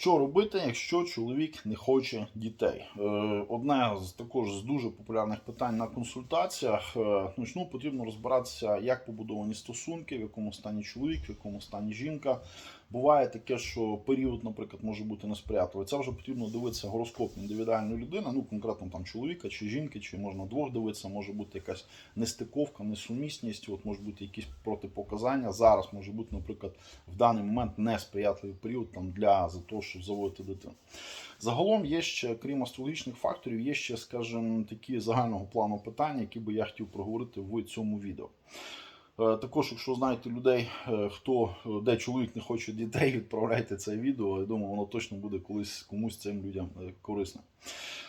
Що робити, якщо чоловік не хоче дітей? Е, Одне з також з дуже популярних питань на консультаціях. Ну, потрібно розбиратися, як побудовані стосунки, в якому стані чоловік, в якому стані жінка. Буває таке, що період, наприклад, може бути несприятливий. Це вже потрібно дивитися гороскоп індивідуальної людини, ну конкретно там чоловіка чи жінки, чи можна двох дивитися, може бути якась нестиковка, несумісність, от можуть бути якісь протипоказання. Зараз може бути, наприклад, в даний момент несприятливий період там для за того, щоб заводити дитину. Загалом є ще, крім астрологічних факторів, є ще, скажімо, такі загального плану питання, які би я хотів проговорити в цьому відео. Е, Також, якщо знаєте людей, е, хто е, де чоловік не хоче дітей, відправляйте це відео. Я думаю, воно точно буде колись комусь цим людям корисним.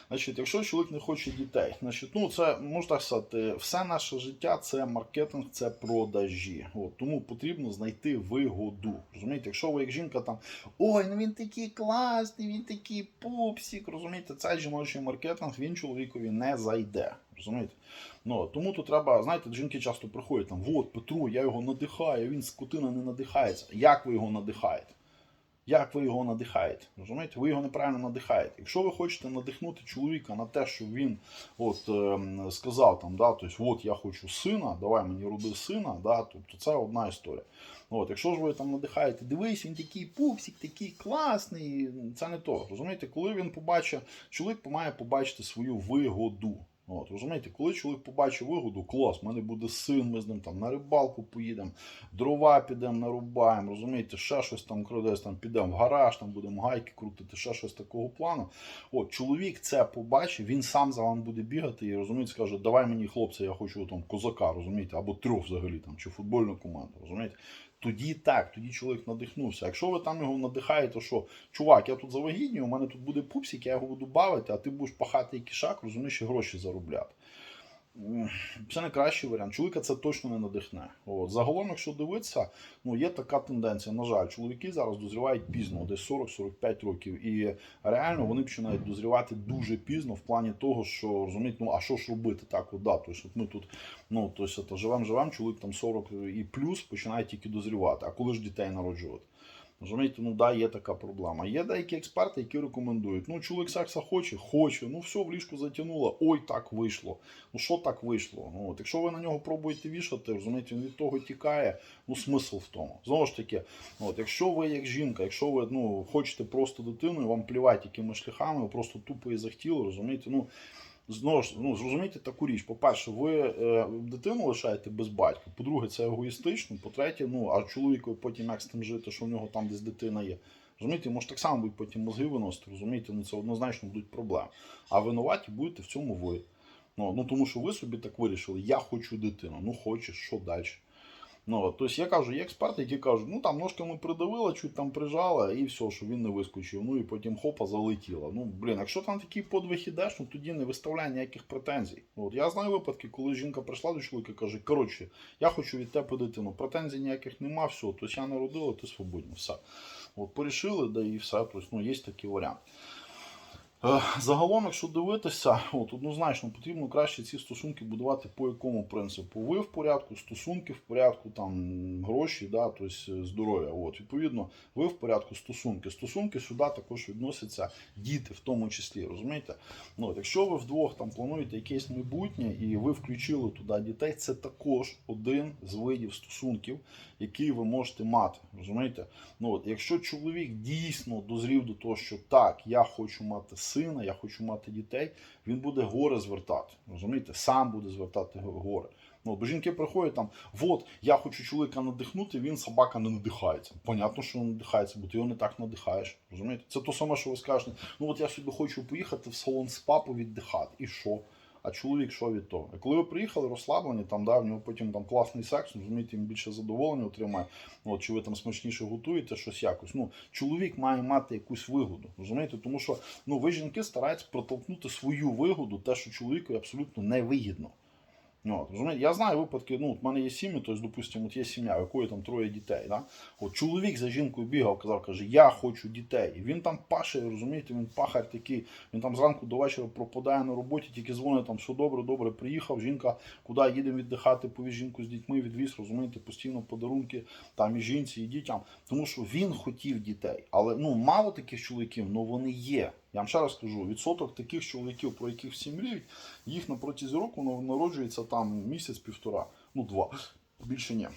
Значить, якщо чоловік не хоче дітей, значить, ну це можна так сказати, все наше життя це маркетинг, це продажі. От, тому потрібно знайти вигоду. Розумієте, якщо ви як жінка там ой, ну він такий класний, він такий пупсик, розумієте, цей жіночий маркетинг він чоловікові не зайде. Розумієте? Ну, тому тут треба, знаєте, жінки часто приходять там, от Петру, я його надихаю, він скотина не надихається. Як ви його надихаєте? Як ви його надихаєте? Розумієте? Ви його неправильно надихаєте. Якщо ви хочете надихнути чоловіка на те, що він от, ем, сказав там, да, тобто, от я хочу сина, давай мені роби сина, да, тобто це одна історія. От, якщо ж ви там надихаєте, дивись, він такий пупсик, такий класний, це не то. Розумієте, коли він побачить, чоловік має побачити свою вигоду. От, розумієте, коли чоловік побачить вигоду, клас, в мене буде син, ми з ним там на рибалку поїдемо, дрова підемо нарубаємо, розумієте, ще щось там крадесь, там підемо в гараж, там будемо гайки крутити, ще щось такого плану. От, чоловік це побачить, він сам за вами буде бігати і розумієте, скаже, давай мені, хлопці, я хочу там козака, розумієте, або трьох взагалі там, чи футбольну команду, розумієте. Тоді так, тоді чоловік надихнувся. Якщо ви там його надихаєте, що чувак, я тут завагітнюю, у мене тут буде пупсик, я його буду бавити, а ти будеш пахати і кишак, розумієш, і гроші заробляти. Це не кращий варіант. Чоловіка це точно не надихне. От. Загалом, якщо дивитися, ну є така тенденція. На жаль, чоловіки зараз дозрівають пізно, десь 40-45 років. І реально вони починають дозрівати дуже пізно в плані того, що розуміють, ну а що ж робити так, от, да, тобто, от ми тут ну, тобто, живемо, живемо, чоловік там 40 і плюс починає тільки дозрівати. А коли ж дітей народжувати? Розумієте, ну да, є така проблема. Є деякі експерти, які рекомендують. Ну, чоловік секса хоче, хоче, ну все, в ліжку затягнуло, ой, так вийшло. Ну що так вийшло? Ну, от, якщо ви на нього пробуєте вішати, розумієте, він від того тікає, ну смисл в тому. Знову ж таки, от, якщо ви як жінка, якщо ви ну, хочете просто дитину, і вам плівать якими шляхами, ви просто тупо і захотіли, розумієте, ну. Знову ж ну, зрозумійте таку річ. По-перше, ви е, дитину лишаєте без батька. По-друге, це егоїстично. По-третє, ну а чоловікові потім як з тим жити, що в нього там десь дитина є. Розумієте, може так само будуть потім мозги виносити, розумієте, ну це однозначно будуть проблеми. А винуваті будете в цьому ви. Ну, ну тому що ви собі так вирішили, я хочу дитину. Ну хочеш, що далі? Ну, тобто я кажу, є експерти, які кажуть, ну там ножками придавила, чуть там прижала, і все, що він не вискочив. Ну і потім хопа залетіла. Ну, блін, якщо там такий подвиг ідеш, ну тоді не виставляй ніяких претензій. От я знаю випадки, коли жінка прийшла до чоловіка і каже, коротше, я хочу від тебе дитину. Претензій ніяких нема, все, тобто я народила, ти свободна, все. От порішили, да і все. Тобто, ну, є такий варіант. Е, Загалом, якщо дивитися, от однозначно потрібно краще ці стосунки будувати по якому принципу. Ви в порядку, стосунки в порядку, там гроші, да, тобто здоров'я. От, відповідно, ви в порядку стосунки. Стосунки сюди також відносяться діти, в тому числі. Розумієте? Ну, якщо ви вдвох там плануєте якесь майбутнє і ви включили туди дітей, це також один з видів стосунків, який ви можете мати. Розумієте? Ну, от, якщо чоловік дійсно дозрів до того, що так, я хочу мати сина, я хочу мати дітей, він буде горе звертати. Розумієте? Сам буде звертати горе. Ну, бо жінки приходять там, от, я хочу чоловіка надихнути, він собака не надихається. Понятно, що він надихається, бо ти його не так надихаєш. Розумієте? Це то саме, що ви скажете, ну от я собі хочу поїхати в салон спа повіддихати. І що? А чоловік що від того? І коли ви приїхали розслаблені, там да, в нього потім там класний секс, розумієте, він більше задоволення отримає. От, чи ви там смачніше готуєте щось якось. Ну, чоловік має мати якусь вигоду. Розумієте? Тому що ну, ви жінки стараєтесь протолкнути свою вигоду, те, що чоловікові абсолютно не вигідно. Ну, от, розумієте? Я знаю випадки, ну, от в мене є сім'ї, тобто, допустимо, от є сім'я, у якої там троє дітей. Да? От чоловік за жінкою бігав, казав, каже, я хочу дітей. І він там паше, розумієте, він пахар такий, він там зранку до вечора пропадає на роботі, тільки дзвонить, там все добре, добре, приїхав, жінка, куди їдемо віддихати, повіз жінку з дітьми, відвіз, розумієте, постійно подарунки там і жінці, і дітям. Тому що він хотів дітей. Але ну мало таких чоловіків, але вони є. Я вам ще раз кажу, відсоток таких чоловіків, про яких всі мріють, їх на протязі року народжується там місяць-півтора, ну два. Більше ні.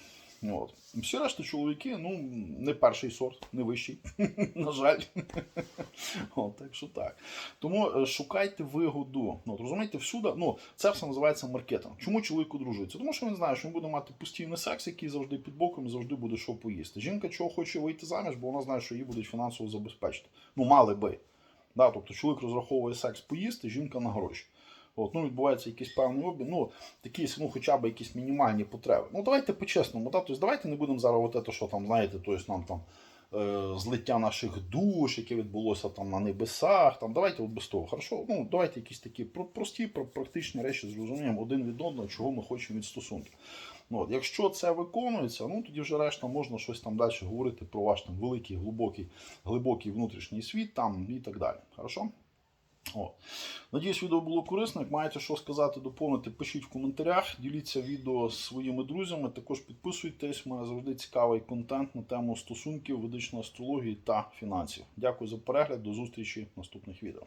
От. Всі решта чоловіки, ну, не перший сорт, не вищий, на жаль. Так що так. Тому е, шукайте вигоду. Розумієте, всюди, ну, це все називається маркетинг. Чому чоловік одружується? Тому що він знає, що він буде мати постійний секс, який завжди під боком і завжди буде що поїсти. Жінка чого хоче вийти заміж, бо вона знає, що її будуть фінансово забезпечити. Ну, мали би. Да, тобто чоловік розраховує секс поїсти, жінка на гроші. От, ну, відбувається якийсь певний обмін, ну, такі, ну, хоча б якісь мінімальні потреби. Ну, давайте по-чесному, да? тобто, давайте не будемо зараз от те, що там, знаєте, тобто, нам там е, злиття наших душ, яке відбулося там на небесах. Там, давайте от без того. Хорошо? Ну, давайте якісь такі про- прості, про- практичні речі зрозуміємо один від одного, чого ми хочемо від стосунків. Ну, от, якщо це виконується, ну тоді вже решта можна щось там далі говорити про ваш там великий, глибокий, глибокий внутрішній світ там і так далі. Хорошо? О. Надіюсь, відео було корисно. Як маєте що сказати, доповнити, пишіть в коментарях, діліться відео з своїми друзями. Також підписуйтесь. У мене завжди цікавий контент на тему стосунків, ведичної астрології та фінансів. Дякую за перегляд. До зустрічі в наступних відео.